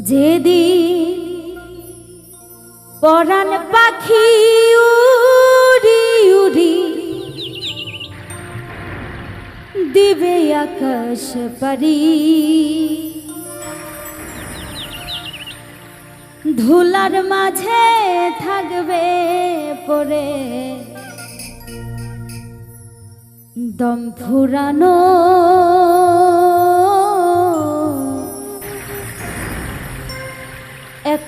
যেদি পরাণ পাখি উড়ি উড়ি দিবে আকাশ পারি ধুলার মাঝে থাকবে পরে দম ফুরানো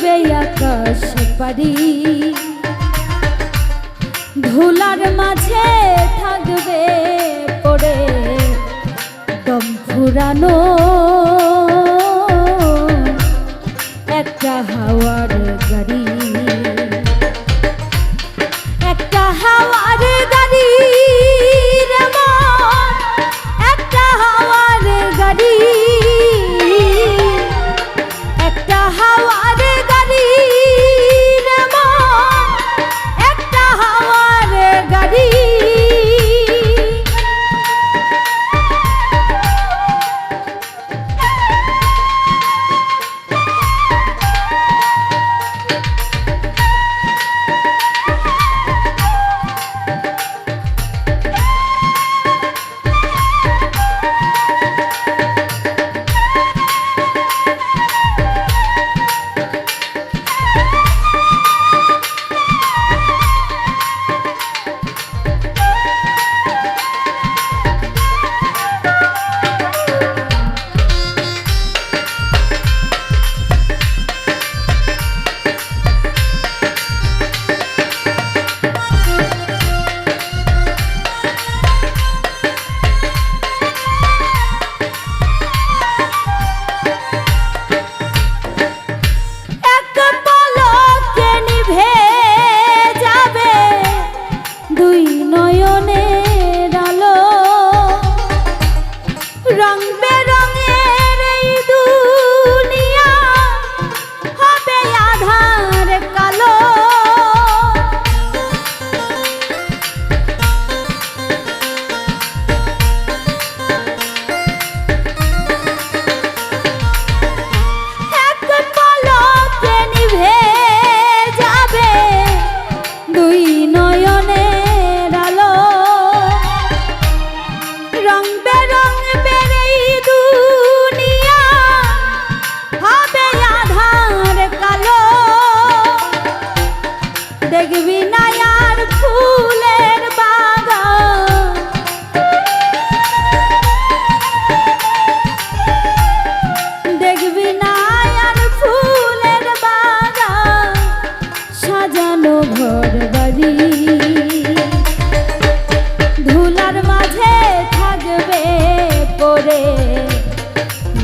উড়বে আকাশ পারি ধুলার মাঝে থাকবে পড়ে দম ফুরানো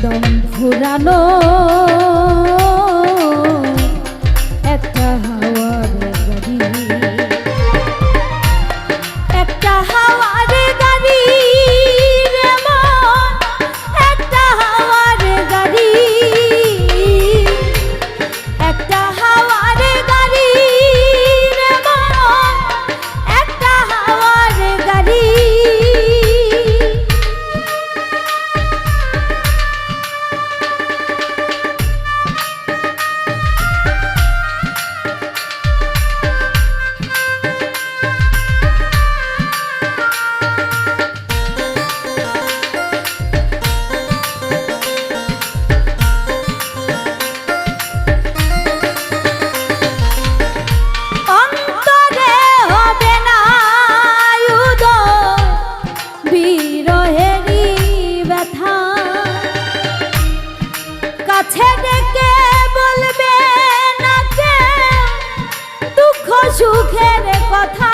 দম ঘুরানো ডেকে বলবে না কেউ দুঃখ কথা।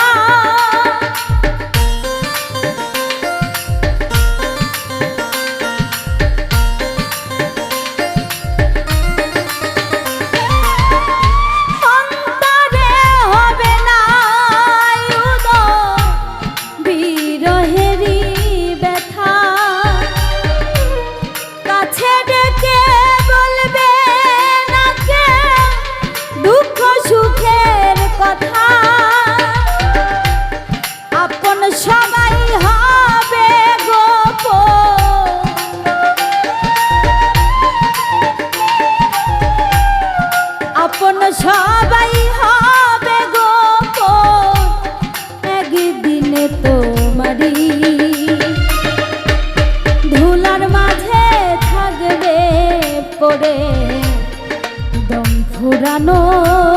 গো